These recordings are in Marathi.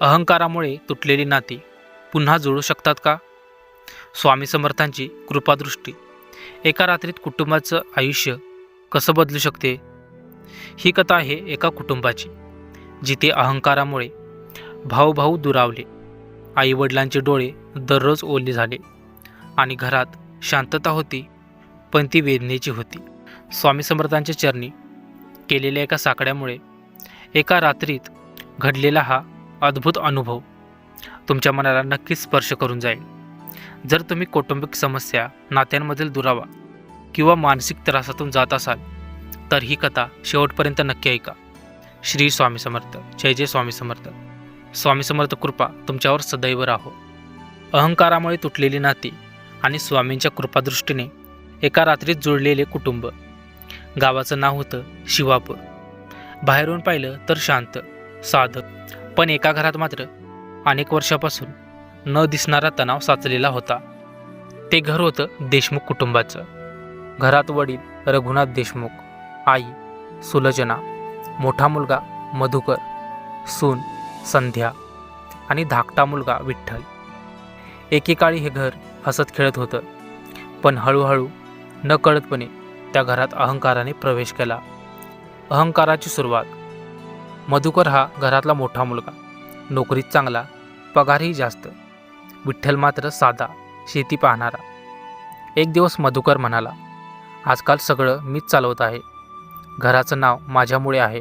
अहंकारामुळे तुटलेली नाती पुन्हा जुळू शकतात का? स्वामी समर्थांची कृपादृष्टी. एका रात्रीत कुटुंबाचं आयुष्य कसं बदलू शकते? ही कथा आहे एका कुटुंबाची जिथे अहंकारामुळे भाऊभाऊ दुरावले. आईवडिलांचे डोळे दररोज ओले झाले आणि घरात शांतता होती पण ती वेदनेची होती. स्वामी समर्थांच्या चरणी केलेल्या एका साकड्यामुळे एका रात्रीत घडलेला हा अद्भुत अनुभव. तुमच्या मनाला नक्कीच स्पर्श करून जाईल. जर तुम्ही कौटुंबिक समस्या नात्यांमधील दुरावा किंवा मानसिक त्रासातून जात असाल तर ही कथा शेवटपर्यंत नक्की ऐका. श्री स्वामी समर्थ. जय जय स्वामी समर्थ. स्वामी समर्थ कृपा तुमच्यावर सदैव राहो. अहंकारामुळे तुटलेली नाती आणि स्वामींच्या कृपादृष्टीने एका रात्रीत जुळलेले कुटुंब. गावाचं नाव होतं शिवापूर. बाहेरून पाहिलं तर शांत साधक पण एका घरात मात्र अनेक वर्षापासून न दिसणारा तणाव साचलेला होता. ते घर होतं देशमुख कुटुंबाचं. घरात वडील रघुनाथ देशमुख आई सुलोचना मोठा मुलगा मधुकर सून संध्या आणि धाकटा मुलगा विठ्ठल. एकेकाळी हे घर हसत खेळत होतं पण हळूहळू नकळतपणे त्या घरात अहंकाराने प्रवेश केला. अहंकाराची सुरुवात मधुकर हा घरातला मोठा मुलगा. नोकरीत चांगला पगारही जास्त. विठ्ठल मात्र साधा शेती पाहणारा. एक दिवस मधुकर म्हणाला आजकाल सगळं मीच चालवत आहे. घराचं नाव माझ्यामुळे आहे.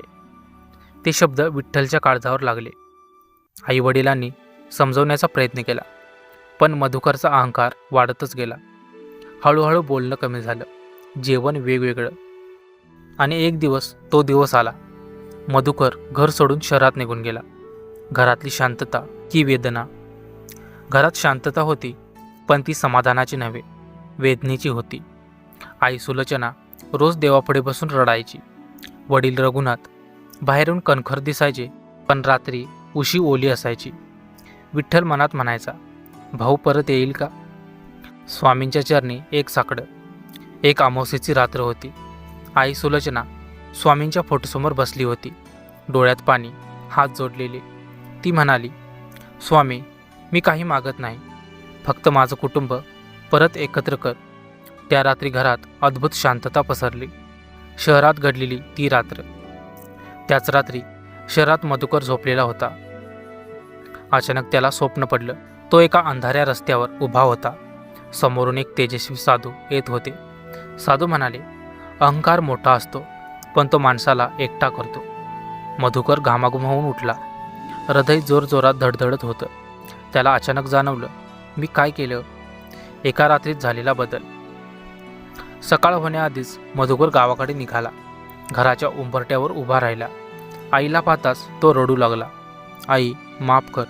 ते शब्द विठ्ठलच्या काळजावर लागले. आईवडिलांनी समजवण्याचा प्रयत्न केला पण मधुकरचा अहंकार वाढतच गेला. हळूहळू बोलणं कमी झालं. जेवण वेगवेगळं. आणि एक दिवस तो दिवस आला. मधुकर घर सोडून शहरात निघून गेला. घरातली शांतता की वेदना? घरात शांतता होती पण ती समाधानाची नव्हे वेदनेची होती. आई सुलोचना रोज देवापुढे बसून रडायची. वडील रघुनाथ बाहेरून कणखर दिसायचे पण रात्री उशी ओली असायची. विठ्ठल मनात म्हणायचा भाऊ परत येईल का? स्वामींच्या चरणी एक साकडं एक अमावस्येची रात्र होती. आई सुलोचना स्वामींच्या फोटोसमोर बसली होती. डोळ्यात पाणी हात जोडलेले. ती म्हणाली स्वामी मी काही मागत नाही. फक्त माझं कुटुंब परत एकत्र कर. त्या रात्री घरात अद्भुत शांतता पसरली. शहरात घडलेली ती रात्र. त्याच रात्री शहरात मधुकर झोपलेला होता. अचानक त्याला स्वप्न पडलं. तो एका अंधाऱ्या रस्त्यावर उभा होता. समोरून एक तेजस्वी साधू येत होते. साधू म्हणाले अहंकार मोठा असतो पण तो माणसाला एकटा करतो. मधुकर घामाघूम होऊन उठला. हृदय जोरजोरात धडधडत होतं. त्याला अचानक जाणवलं मी काय केलं? एका रात्रीत झालेला बदल. सकाळ होण्याआधीच मधुकर गावाकडे निघाला. घराच्या उंबरट्यावर उभा राहिला. आईला पाहताच तो रडू लागला. आई माफ कर.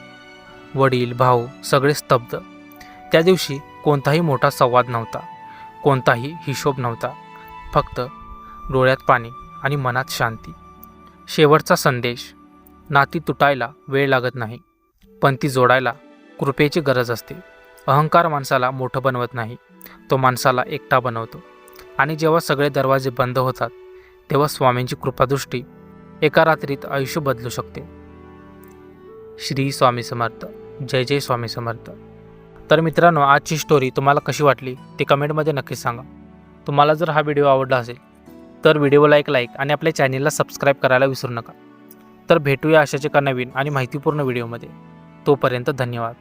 वडील भाऊ सगळे स्तब्ध. त्या दिवशी कोणताही मोठा संवाद नव्हता. कोणताही हिशोब नव्हता. फक्त डोळ्यात पाणी आणि मनात शांती. शेवटचा संदेश. नाती तुटायला वेळ लागत नाही. पण ती जोडायला कृपेची गरज असते. अहंकार माणसाला मोठं बनवत नाही. तो माणसाला एकटा बनवतो. आणि जेव्हा सगळे दरवाजे बंद होतात तेव्हा स्वामींची कृपादृष्टी एका रात्रीत आयुष्य बदलू शकते. श्री स्वामी समर्थ. जय जय स्वामी समर्थ. तर मित्रांनो आजची स्टोरी तुम्हाला कशी वाटली? ते कमेंटमध्ये नक्कीच सांगा. तुम्हाला जर हा व्हिडिओ आवडला असेल तर व्हिडिओला एक लाईक आणि आपल्या चॅनेलला सबस्क्राईब करायला विसरू नका. तर भेटूया अशाच एका नवीन आणि माहितीपूर्ण व्हिडिओमध्ये. तोपर्यंत धन्यवाद.